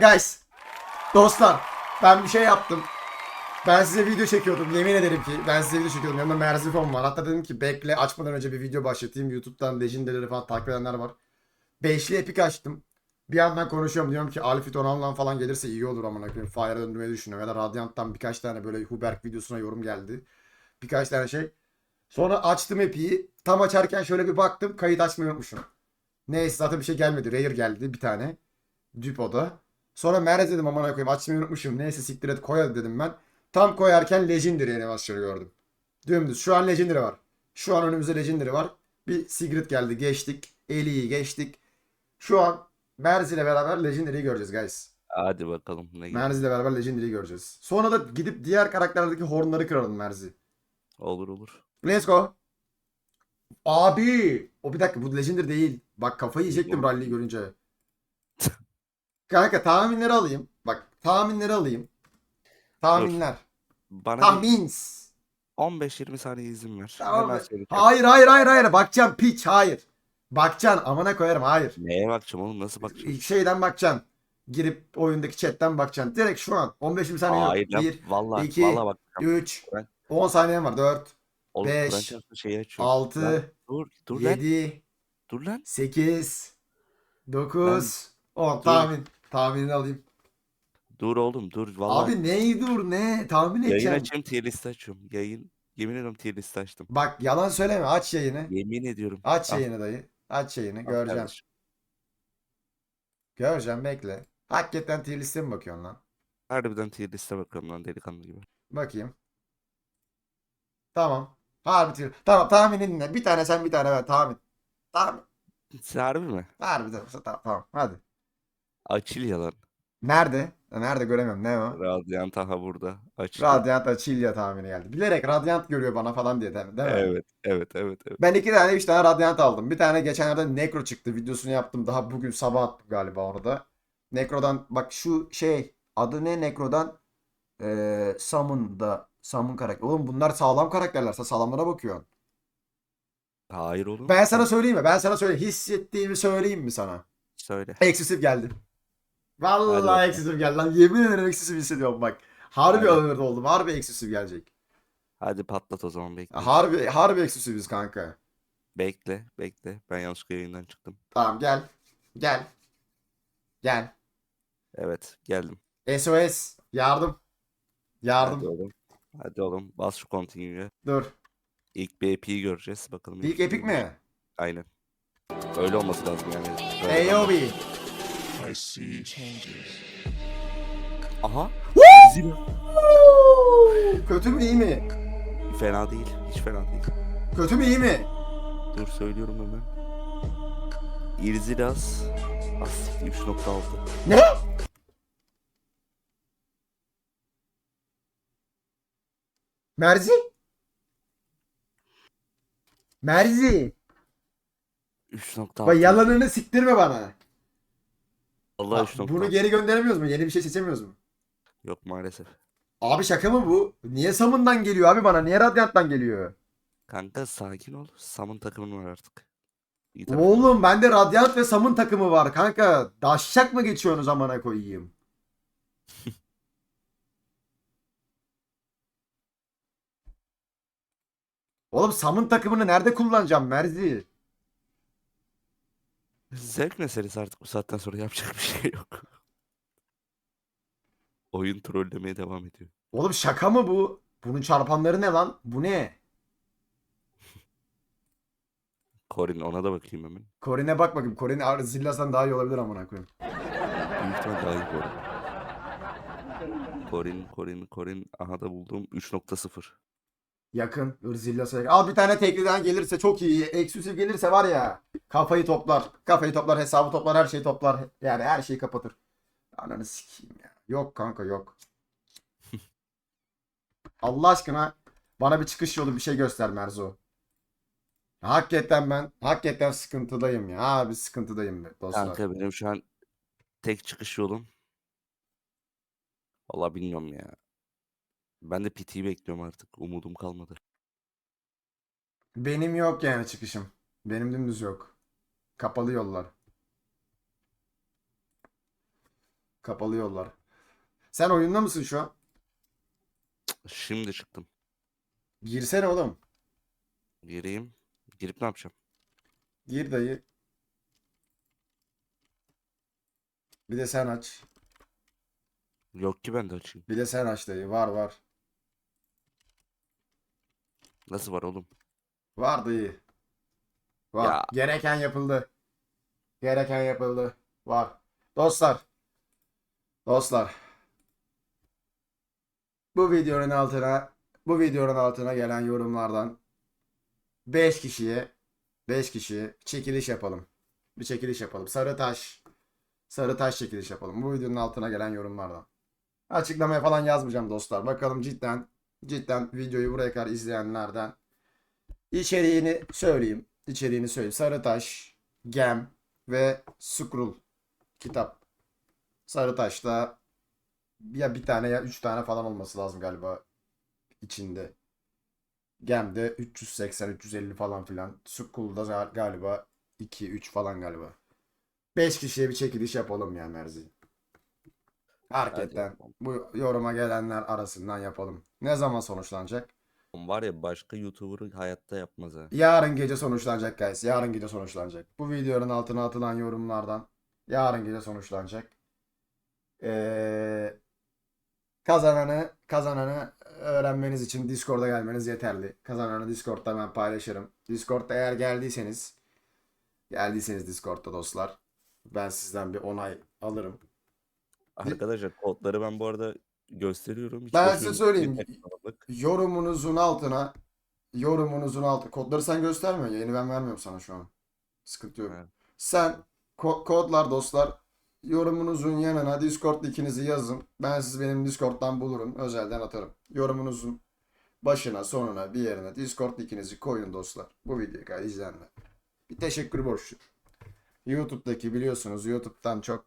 Guys. Dostlar. Ben bir şey yaptım. Ben size video çekiyordum. Yemin ederim ki ben size video çekiyordum. Yanımda Merzifon var. Hatta dedim ki bekle açmadan önce bir video başlatayım. YouTube'dan Legendary'leri falan takip edenler var. Beşli epik açtım. Bir yandan konuşuyorum. Diyorum ki Alfit Onan'dan falan gelirse iyi olur amına koyayım. Fire'a döndürmeyi düşünüyorum. Ya da Radiant'tan birkaç tane böyle Huberk videosuna yorum geldi. Birkaç tane şey. Sonra açtım epiği. Tam açarken şöyle bir baktım. Kayıt açmayı unutmuşum. Neyse zaten bir şey gelmedi. Rare geldi bir tane. Düpo'da. Sonra Merz dedim aman koyayım açmayı unutmuşum. Neyse siktir et koy dedim ben. Tam koyarken Legendary animasyonu gördüm. Dümdüz. Şu an Legendary var. Şu an önümüzde Legendary var. Bir Sigrid geldi. Geçtik. Eli'yi geçtik. Şu an Merz ile beraber Legendary'yi göreceğiz guys. Hadi bakalım ne. Merz ile beraber Legendary'yi göreceğiz. Sonra da gidip diğer karakterlerdeki hornları kıralım Merz'i. Olur olur. Let's go. Abi. O bir dakika bu Legendary değil. Bak kafayı yiyecektim Rally'yi görünce. Kanka tahminleri alayım. Bak tahminleri alayım. Tahminler. Bana Tahmins. 15-20 saniye izin ver. Tamam Hemen mı? söyleyeceğim. Hayır hayır hayır hayır. Bakacağım piç hayır. Bakacaksın amına koyarım hayır. Neye bakacağım oğlum nasıl bakacağım? Şeyden bakacaksın. Girip oyundaki chatten bakacaksın. Direkt şu an 15-20 saniye Hayır yok. lan. 1, Valla iki, valla bak. 3, Ben- 10 saniyen var. 4, Oğlum beş, Kur'an çarpsın şeyi açıyorum. 6, Lan, dur dur lan. 7, Dur lan. 8 9 10 Dur. tahmin. Tahminini alayım. Dur oğlum dur valla. Abi neyi dur ne? Tahmin Yayın edeceğim. açayım tier list açıyorum. Yayın. Yemin ediyorum tier list açtım. Bak yalan söyleme. Aç yayını. Yemin ediyorum. Aç yayını dayı. Aç yayını. al Göreceğim. kardeşim. Göreceğim bekle. Hakikaten tier liste mi bakıyorsun lan? Harbiden tier liste bakıyorum lan delikanlı gibi. Bakayım. Tamam. Harbi tier. Tamam tahminin ne? Bir tane sen bir tane ben tahmin. Tahmin. Sen harbi mi? Harbiden. Tamam, tamam. Hadi. Açıl yalan. Nerede? Nerede göremiyorum. Ne o? Radyant aha burada. Açıl. Radiant Achillia tahmini geldi. Bilerek Radiant görüyor bana falan diye değil mi? Değil mi? Evet evet evet evet. Ben iki tane üç tane Radiant aldım. Bir tane geçenlerde Necro çıktı. Videosunu yaptım. Daha bugün sabah attım galiba onu da. Necro'dan bak şu şey adı ne Necro'dan ee, Summon'da Summon karakter. Oğlum bunlar sağlam karakterler. Sen sağlamlara bakıyorsun. Hayır oğlum. Ben sana söyleyeyim mi? Ben sana söyleyeyim. Hissettiğimi söyleyeyim mi sana? Söyle. Eksisif geldi. Hadi Vallahi bakalım. eksisif geldi lan. Yemin ederim eksisif hissediyorum bak. Harbi Hadi. alınır oldum. Harbi eksisif gelecek. Hadi patlat o zaman bekle. Harbi harbi eksisifiz kanka. Bekle bekle. Ben yanlışlıkla yayından çıktım. Tamam gel. Gel. Gel. Evet geldim. SOS. Yardım. Hadi Yardım. oğlum. Hadi oğlum bas şu continue'ye. Dur. İlk bir EP'yi göreceğiz. Bakalım. İlk epik mi? Aynen. Öyle olması lazım yani. Böyle AOB. Aha. Zira. Kötü mü iyi mi? Fena değil. Hiç fena değil. Kötü mü iyi mi? Dur söylüyorum hemen. Irzilas. Asik 3.6. Ne? Merzi? Merzi. 3.6. Bak yalanını siktirme bana. Allah Bak, 3.6. bunu geri gönderemiyoruz mu? Yeni bir şey seçemiyoruz mu? Yok maalesef. Abi şaka mı bu? Niye Sam'ından geliyor abi bana? Niye Radiant'tan geliyor? Kanka sakin ol. Sam'ın takımın var artık. İyi takım. Oğlum bende Radiant ve Sam'ın takımı var kanka. Daşşak mı geçiyorsunuz amına koyayım? Oğlum Sam'ın takımını nerede kullanacağım Merzi? Zevk meselesi artık bu saatten sonra yapacak bir şey yok. Oyun trollemeye devam ediyor. Oğlum şaka mı bu? Bunun çarpanları ne lan? Bu ne? Corin ona da bakayım hemen. Corin'e bak bakayım. Corin Ar- Zilla'dan daha iyi olabilir amına koyayım. Büyük ihtimal daha iyi arada. Corin, Corin, Corin. Aha da buldum 3.0. Yakın. Zilla'sa yakın. Al bir tane tekliden gelirse çok iyi. Eksklüsif gelirse var ya. Kafayı toplar. Kafayı toplar. Hesabı toplar. Her şeyi toplar. Yani her şeyi kapatır. Ananı sikeyim ya. Yok kanka yok. Allah aşkına bana bir çıkış yolu bir şey göster Merzo. Hakikaten ben hakikaten sıkıntıdayım ya. Abi sıkıntıdayım be dostlar. Kanka benim şu an tek çıkış yolum. Vallahi bilmiyorum ya. Ben de PT'yi bekliyorum artık. Umudum kalmadı. Benim yok yani çıkışım. Benim dümdüz yok. Kapalı yollar. Kapalı yollar. Sen oyunda mısın şu an? Şimdi çıktım. Girsene oğlum. Gireyim. Girip ne yapacağım? Gir dayı. Bir de sen aç. Yok ki ben de açayım. Bir de sen aç dayı. Var var. Nasıl var oğlum? Var dayı. Var. Ya. Gereken yapıldı. Gereken yapıldı. Var. Dostlar. Dostlar. Bu videonun altına bu videonun altına gelen yorumlardan 5 kişiye 5 kişiye çekiliş yapalım. Bir çekiliş yapalım. Sarı taş. Sarı taş çekiliş yapalım. Bu videonun altına gelen yorumlardan. Açıklamaya falan yazmayacağım dostlar. Bakalım cidden cidden videoyu buraya kadar izleyenlerden İçeriğini söyleyeyim. İçeriğini söyleyeyim. Sarıtaş, Gem ve Scroll kitap. Sarıtaş'ta ya bir tane ya üç tane falan olması lazım galiba içinde. Gem'de 380 350 falan filan. Scroll'da ga- galiba 2 3 falan galiba. 5 kişiye bir çekiliş yapalım ya Merzi. Yapalım. bu yoruma gelenler arasından yapalım. Ne zaman sonuçlanacak? Var ya başka YouTuber hayatta yapmaz ha. Yarın gece sonuçlanacak guys. Yarın gece sonuçlanacak. Bu videonun altına atılan yorumlardan yarın gece sonuçlanacak. Ee, kazananı kazananı öğrenmeniz için Discord'a gelmeniz yeterli. Kazananı Discord'da ben paylaşırım. Discord'da eğer geldiyseniz geldiyseniz Discord'da dostlar ben sizden bir onay alırım. Arkadaşlar kodları ben bu arada gösteriyorum. Hiç Ben boşuna size söyleyeyim. Yorumunuzun altına yorumunuzun altı kodları sen göstermiyorsun. Yayını ben vermiyorum sana şu an. Sıkıntı yok. Evet. Sen ko- kodlar dostlar yorumunuzun yanına Discord linkinizi yazın. Ben sizi benim Discord'dan bulurum. Özelden atarım. Yorumunuzun başına sonuna bir yerine Discord linkinizi koyun dostlar. Bu videoyu kadar izleyenler. Bir teşekkür borçlu. YouTube'daki biliyorsunuz YouTube'dan çok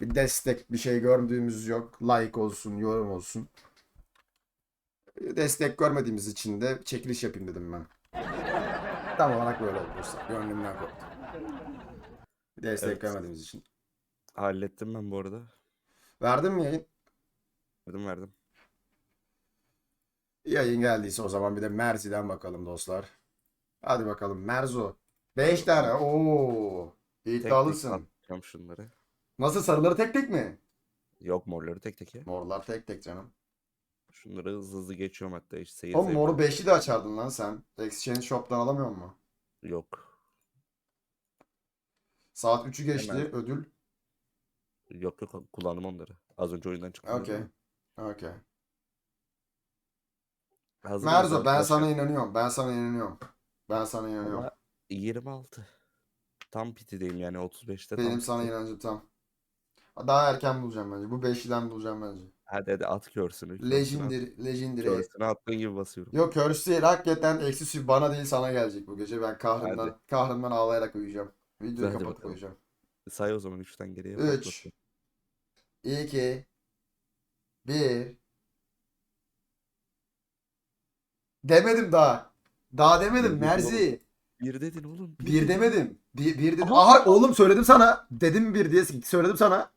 bir destek bir şey gördüğümüz yok. Like olsun, yorum olsun. Destek görmediğimiz için de çekiliş yapayım dedim ben. Tam olarak böyle dostlar. Gönlümden koptu. Destek Evet. görmediğimiz için. Hallettim ben bu arada. Verdin mi yayın? Verdim verdim. Yayın geldiyse o zaman bir de Merzi'den bakalım dostlar. Hadi bakalım Merzo. 5 tane. Oo. Tek tek İddialısın. atacağım şunları. Nasıl sarıları tek tek mi? Yok morları tek tek ya. Morlar tek tek canım. Şunları hızlı hızlı geçiyorum hatta hiç seyir Oğlum moru yok. 5'i de açardın lan sen. Exchange Shop'tan alamıyor musun? Yok. Saat 3'ü geçti. Hemen. Ödül. Yok yok kullandım onları. Az önce oyundan çıktım. Okey. Okey. Hazır Merzo mısın ben arkadaşlar? sana inanıyorum. Ben sana inanıyorum. Ben sana inanıyorum. Ama 26. Tam pitideyim yani 35'te Benim tam sana piti. inancım tam. Daha erken bulacağım bence. Bu 5'liden bulacağım bence. Hadi hadi at at. Legendary, Legendary. Görsünü attığın gibi basıyorum. Yok Curse değil. Hakikaten eksi sü- bana değil sana gelecek bu gece. Ben kahrımdan, Hadi. kahrımdan ağlayarak uyuyacağım. Videoyu Hadi kapatıp bakalım. uyuyacağım. Say o zaman 3'ten geriye. 3 patlasın. 2 1 Demedim daha. Daha demedim Dedim Merzi. Bir dedin oğlum. Bir demedim. Bir, bir dedim. Aha. Aha oğlum söyledim sana. Dedim bir diye söyledim sana.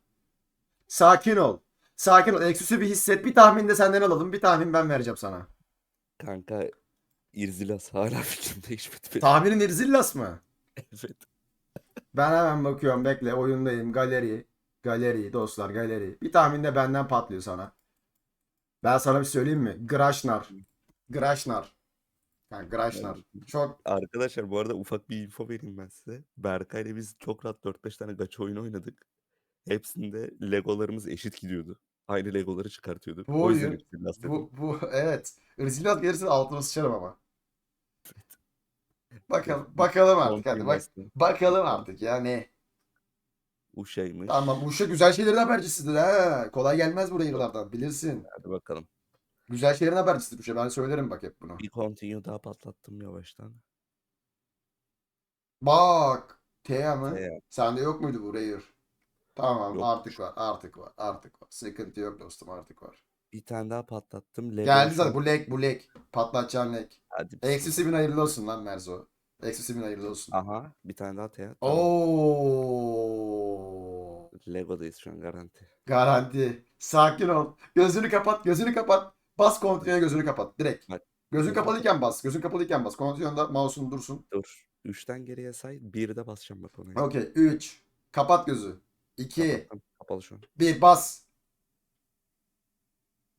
Sakin ol. Sakin ol. Eksüsü bir hisset. Bir tahmin de senden alalım. Bir tahmin ben vereceğim sana. Kanka İrzilas hala fikrim değişmedi benim. Tahminin Irzillas mı? Evet. Ben hemen bakıyorum. Bekle. Oyundayım. Galeri. Galeri. Dostlar galeri. Bir tahmin de benden patlıyor sana. Ben sana bir söyleyeyim mi? Grashnar. Grashnar. Yani Grashnar. Çok Arkadaşlar bu arada ufak bir info vereyim ben size. Berkay'la biz çok rahat 4-5 tane gacha oyunu oynadık. Hepsinde legolarımız eşit gidiyordu. Aynı legoları çıkartıyorduk. Bu o yüzden oyun- İrzilas dedim. bu bu evet. Irzillas gelirse altına sıçarım ama. Bakalım bakalım artık hadi bak Konfirmasyon. bakalım artık ya ne. Uşaymış. Tamam bu işe güzel şeylerin habercisidir ha. Kolay gelmez buraya yıllardan bilirsin. Hadi bakalım. Güzel şeylerin habercisidir bu şey. Ben söylerim bak hep bunu. Bir continue daha patlattım yavaştan. Bak. Tea mı? Tea. Sende yok muydu bu Rare? Tamam Yok. artık var artık var artık var. Sıkıntı yok dostum artık var. Bir tane daha patlattım. Lego Geldi zaten bu lek bu lek. Patlatacağın lek. Hadi Eksi simin hayırlı olsun lan Merzo. Eksi simin hayırlı olsun. Aha bir tane daha Tea. Tamam. Oo. Lego'dayız şu an garanti. Garanti. Sakin ol. Gözünü kapat, gözünü kapat. Bas kontrole gözünü kapat. Direkt. Bak, Gözün kapalıyken bas. Gözün kapalıyken bas. Kontrolünde mouse'un dursun. Dur. 3'ten geriye say. 1'de basacağım bak ona. Okey. 3. Kapat gözü. 2. Kapattım. Kapalı şu an. 1. Bas.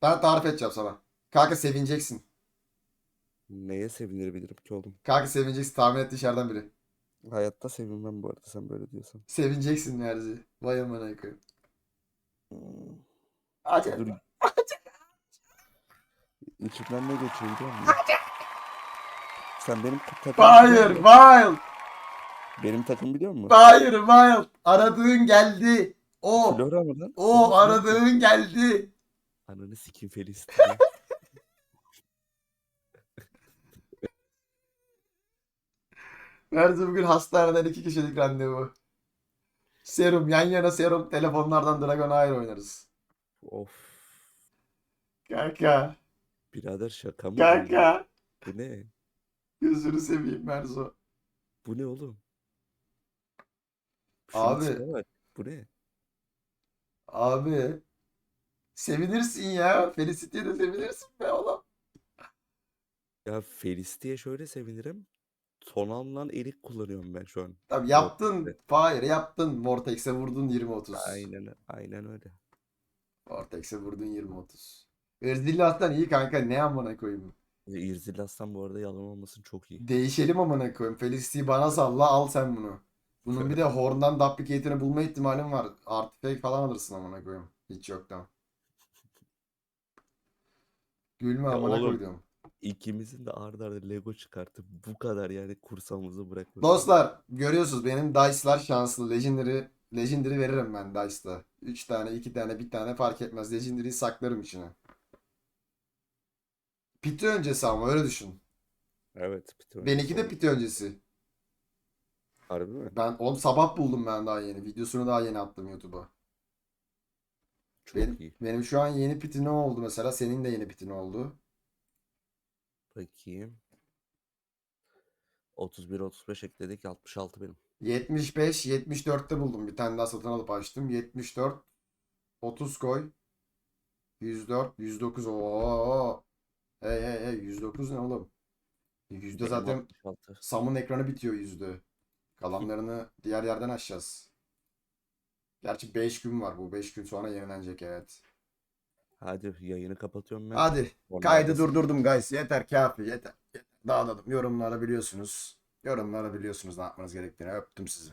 Ben tarif edeceğim sana. Kanka sevineceksin. Neye sevinebilirim ki oğlum? Kanka sevineceksin. Tahmin et dışarıdan biri. Hayatta sevinmem bu arada sen böyle diyorsan. Sevineceksin Nerzi. Vay amına koyayım. Hmm. Acı. Dur. İçimden ne geçiyor biliyor musun? Sen benim takım Hayır? Wild. Benim takım biliyor musun? Hayır, Wild. Aradığın geldi. O. Flora mı lan? O aradığın geldi. Ananı sikim Felis. Nerede bugün hastaneden iki kişilik randevu. Serum yan yana serum telefonlardan Dragon Air oynarız. of. Kanka. Birader şaka mı? bu? Kanka. Bu ne? Gözünü seveyim Merzo. Bu ne oğlum? Abi. bak. Bu ne? Abi. Sevinirsin ya. Felicity'ye de sevinirsin be oğlum. Ya Felis diye şöyle sevinirim. Tonan'la erik kullanıyorum ben şu an. Tabii yaptın. Fire yaptın. Vortex'e vurdun 20-30. Aynen aynen öyle. Vortex'e vurdun 20-30. Erzillas'tan iyi kanka. Ne amına koyayım. E, Irzilas'tan bu arada yalan olmasın çok iyi. Değişelim amına koyayım. Felicity'yi bana salla al sen bunu. Bunun bir de Horn'dan duplicate'ini bulma ihtimalin var. Artifact falan alırsın amına koyayım. Hiç yoktan. Gülme Ya amına oğlum. koydum. İkimizin de arda arda Lego çıkartıp bu kadar yani kursamızı bırakmak. Dostlar görüyorsunuz benim Dice'lar şanslı. Legendary, Legendary veririm ben Dice'da. 3 tane, 2 tane, 1 tane fark etmez. Legendary'yi saklarım içine. Piti öncesi ama öyle düşün. Evet. Benimki de piti öncesi. Harbi mi? Ben oğlum sabah buldum ben daha yeni. Videosunu daha yeni attım YouTube'a. Çok Benim, iyi. benim şu an yeni piti ne oldu mesela? Senin de yeni piti ne oldu? Bakayım. 31 35 ekledik 66 benim. 75, 74'te buldum. Bir tane daha satın alıp açtım. 74, 30 koy. 104, 109. Oo. Hey hey hey 109 ne oğlum? Yüzde zaten 66. Sam'ın ekranı bitiyor yüzde. Kalanlarını diğer yerden açacağız. Gerçi 5 gün var bu. 5 gün sonra yenilenecek evet. Hadi yayını kapatıyorum ben. Hadi Sonra kaydı arasın. durdurdum guys. Yeter kafi yeter. yeter. Dağılalım. Yorumlara biliyorsunuz. Yorumlara biliyorsunuz ne yapmanız gerektiğini. Öptüm sizi.